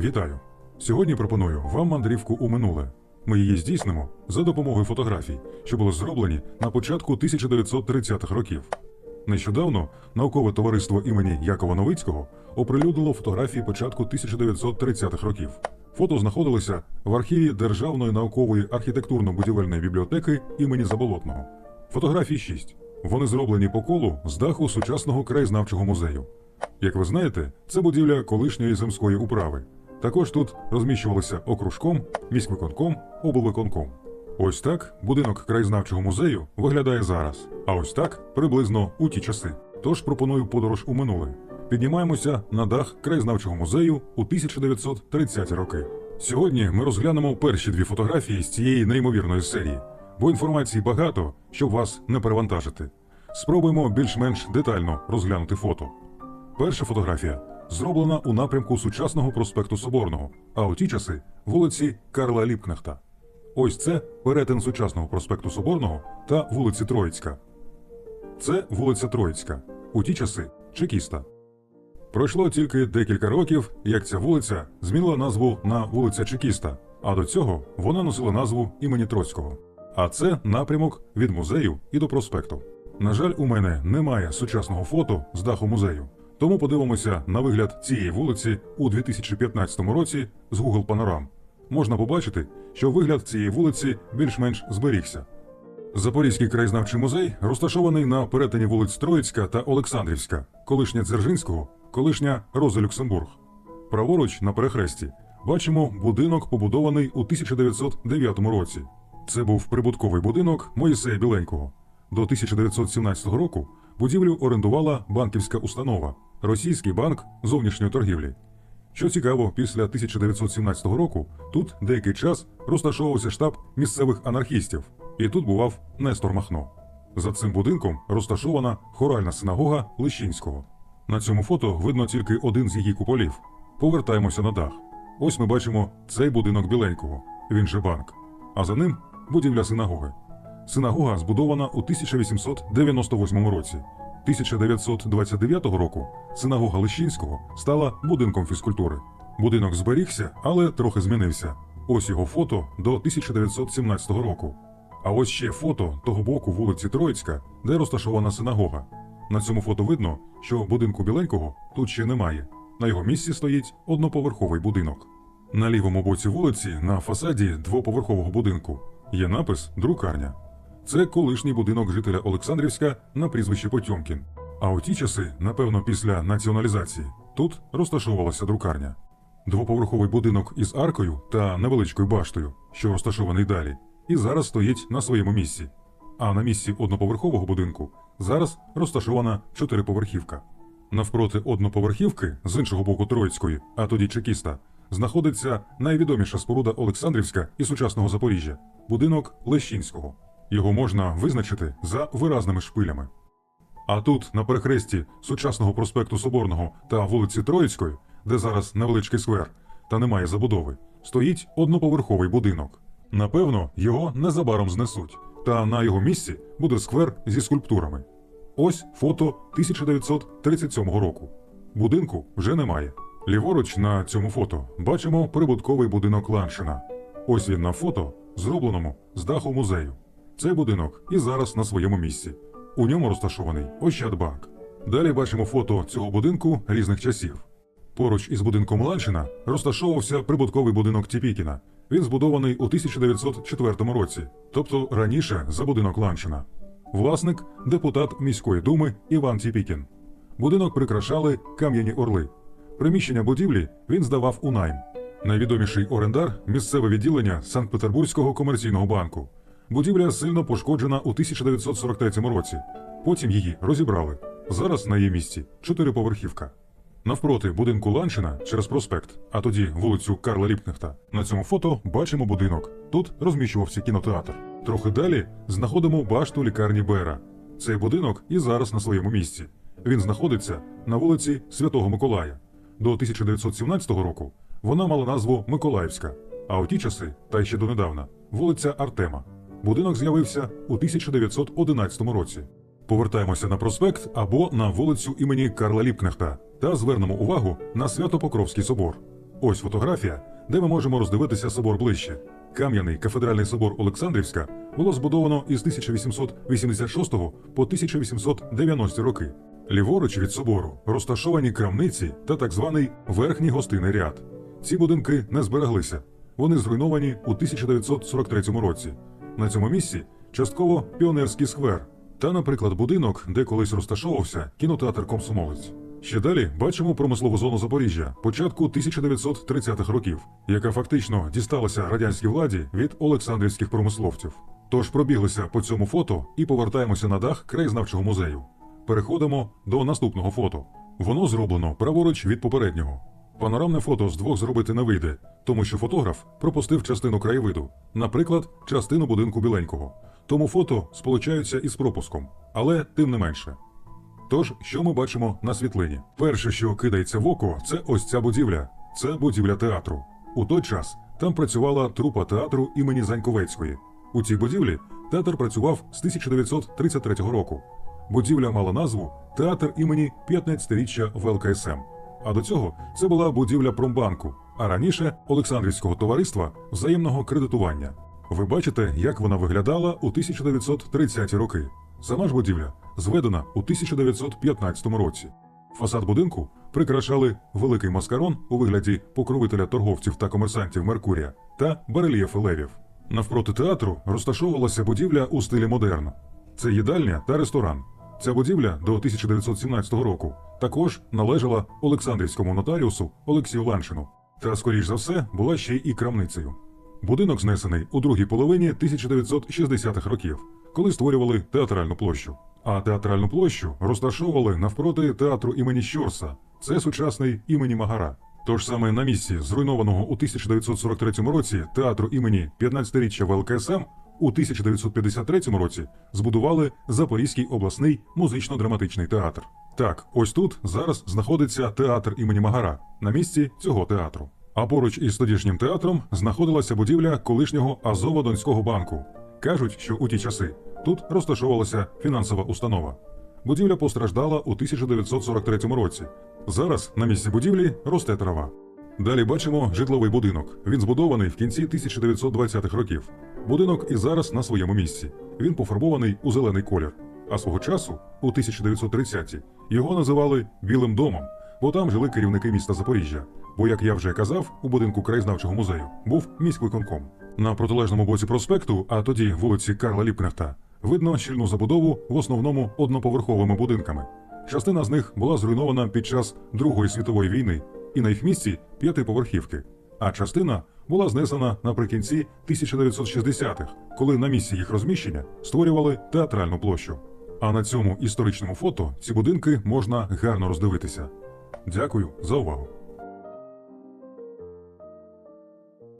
Вітаю! Сьогодні пропоную вам мандрівку у минуле. Ми її здійснимо за допомогою фотографій, що були зроблені на початку 1930-х років. Нещодавно наукове товариство імені Якова Новицького оприлюднило фотографії початку 1930-х років. Фото знаходилися в архіві Державної наукової архітектурно-будівельної бібліотеки імені Заболотного. Фотографій 6. Вони зроблені по колу з даху сучасного краєзнавчого музею. Як ви знаєте, це будівля колишньої земської управи. Також тут розміщувалися окружком, міськвиконком, облвиконком. Ось так будинок краєзнавчого музею виглядає зараз. А ось так приблизно у ті часи. Тож пропоную подорож у минуле. Піднімаємося на дах краєзнавчого музею у 1930-ті роки. Сьогодні ми розглянемо перші дві фотографії з цієї неймовірної серії, бо інформації багато, щоб вас не перевантажити. Спробуємо більш-менш детально розглянути фото. Перша фотографія зроблена у напрямку сучасного проспекту Соборного, а у ті часи вулиці Карла Ліпкнехта. Ось це перетин сучасного проспекту Соборного та вулиці Троїцька. Це вулиця Троїцька. У ті часи Чекіста. Пройшло тільки декілька років, як ця вулиця змінила назву на вулиця Чекіста, а до цього вона носила назву імені Троцького. А це напрямок від музею і до проспекту. На жаль, у мене немає сучасного фото з даху музею, тому подивимося на вигляд цієї вулиці у 2015 році з Google Panorama. Можна побачити, що вигляд цієї вулиці більш-менш зберігся. Запорізький краєзнавчий музей розташований на перетині вулиць Троїцька та Олександрівська, колишня Дзержинського, колишня Роза Люксембург. Праворуч на перехресті бачимо будинок, побудований у 1909 році. Це був прибутковий будинок Моїсея Біленького. До 1917 року будівлю орендувала банківська установа Російський банк зовнішньої торгівлі. Що цікаво, після 1917 року тут деякий час розташовувався штаб місцевих анархістів, і тут бував Нестор Махно. За цим будинком розташована хоральна синагога Лищинського. На цьому фото видно тільки один з її куполів. Повертаємося на дах. Ось ми бачимо цей будинок біленького, він же банк. А за ним будівля синагоги. Синагога збудована у 1898 році. 1929 року синагога Лищинського стала будинком фізкультури. Будинок зберігся, але трохи змінився. Ось його фото до 1917 року. А ось ще фото того боку вулиці Троїцька, де розташована синагога. На цьому фото видно, що будинку біленького тут ще немає. На його місці стоїть одноповерховий будинок. На лівому боці вулиці, на фасаді двоповерхового будинку, є напис Друкарня. Це колишній будинок жителя Олександрівська на прізвище Потьомкін. А у ті часи, напевно, після націоналізації, тут розташовувалася друкарня. Двоповерховий будинок із аркою та невеличкою баштою, що розташований далі, і зараз стоїть на своєму місці. А на місці одноповерхового будинку зараз розташована чотириповерхівка. Навпроти одноповерхівки, з іншого боку Троїцької, а тоді Чекіста, знаходиться найвідоміша споруда Олександрівська і сучасного Запоріжжя будинок Лещинського. Його можна визначити за виразними шпилями. А тут, на перехресті сучасного проспекту Соборного та вулиці Троїцької, де зараз невеличкий сквер, та немає забудови, стоїть одноповерховий будинок. Напевно, його незабаром знесуть, та на його місці буде сквер зі скульптурами. Ось фото 1937 року. Будинку вже немає. Ліворуч на цьому фото бачимо прибутковий будинок Ланшина. Ось він на фото, зробленому з даху музею. Цей будинок і зараз на своєму місці. У ньому розташований Ощадбанк. Далі бачимо фото цього будинку різних часів. Поруч із будинком Ланшина розташовувався прибутковий будинок Тіпікіна. Він збудований у 1904 році, тобто раніше за будинок Ланшина. Власник депутат міської думи Іван Тіпікін. Будинок прикрашали кам'яні орли. Приміщення будівлі він здавав у найм. Найвідоміший орендар місцеве відділення Санкт-Петербурзького комерційного банку. Будівля сильно пошкоджена у 1943 році. Потім її розібрали. Зараз на її місці чотириповерхівка. Навпроти будинку Ланчина через проспект, а тоді вулицю Карла Ліпкнехта. На цьому фото бачимо будинок. Тут розміщувався кінотеатр. Трохи далі знаходимо башту лікарні Бера. Цей будинок і зараз на своєму місці. Він знаходиться на вулиці Святого Миколая. До 1917 року вона мала назву Миколаївська, а у ті часи, та й ще донедавна, вулиця Артема. Будинок з'явився у 1911 році. Повертаємося на проспект або на вулицю імені Карла Ліпкнехта та звернемо увагу на Свято-Покровський собор. Ось фотографія, де ми можемо роздивитися собор ближче. Кам'яний кафедральний собор Олександрівська було збудовано із 1886 по 1890 роки. Ліворуч від собору розташовані крамниці та так званий верхній гостинний ряд. Ці будинки не збереглися. Вони зруйновані у 1943 році. На цьому місці частково піонерський сквер та, наприклад, будинок, де колись розташовувався кінотеатр Комсомолець. Ще далі бачимо промислову зону Запоріжжя початку 1930-х років, яка фактично дісталася радянській владі від олександрівських промисловців. Тож пробіглися по цьому фото і повертаємося на дах краєзнавчого музею. Переходимо до наступного фото. Воно зроблено праворуч від попереднього. Панорамне фото з двох зробити не вийде, тому що фотограф пропустив частину краєвиду, наприклад, частину будинку біленького. Тому фото сполучаються із пропуском, але тим не менше. Тож, що ми бачимо на світлині? Перше, що кидається в око, це ось ця будівля. Це будівля театру. У той час там працювала трупа театру імені Заньковецької. У цій будівлі театр працював з 1933 року. Будівля мала назву Театр імені 15-річчя ВЛКСМ. А до цього це була будівля Промбанку, а раніше Олександрівського товариства взаємного кредитування. Ви бачите, як вона виглядала у 1930-ті роки. Сама ж будівля зведена у 1915 році. Фасад будинку прикрашали великий маскарон у вигляді покровителя торговців та комерсантів Меркурія та барельєфи левів. Навпроти театру розташовувалася будівля у стилі модерн. Це їдальня та ресторан. Ця будівля до 1917 року також належала Олександрівському нотаріусу Олексію Ланшину, та, скоріш за все, була ще й крамницею. Будинок знесений у другій половині 1960-х років, коли створювали театральну площу. А театральну площу розташовували навпроти театру імені Щорса. Це сучасний імені Магара. Тож саме на місці зруйнованого у 1943 році театру імені 15-річчя ВЛКСМ у 1953 році збудували Запорізький обласний музично-драматичний театр. Так, ось тут зараз знаходиться театр імені Магара на місці цього театру. А поруч із тодішнім театром знаходилася будівля колишнього Азово-Донського банку. Кажуть, що у ті часи тут розташовувалася фінансова установа. Будівля постраждала у 1943 році. Зараз на місці будівлі росте трава. Далі бачимо житловий будинок. Він збудований в кінці 1920-х років. Будинок і зараз на своєму місці. Він пофарбований у зелений колір. А свого часу, у 1930-ті, його називали Білим домом, бо там жили керівники міста Запоріжжя. Бо, як я вже казав, у будинку краєзнавчого музею був міськвиконком. На протилежному боці проспекту, а тоді вулиці Карла Ліпкнехта, видно щільну забудову в основному одноповерховими будинками. Частина з них була зруйнована під час Другої світової війни, і на їх місці п'ятиповерхівки. А частина була знесена наприкінці 1960-х, коли на місці їх розміщення створювали театральну площу. А на цьому історичному фото ці будинки можна гарно роздивитися. Дякую за увагу.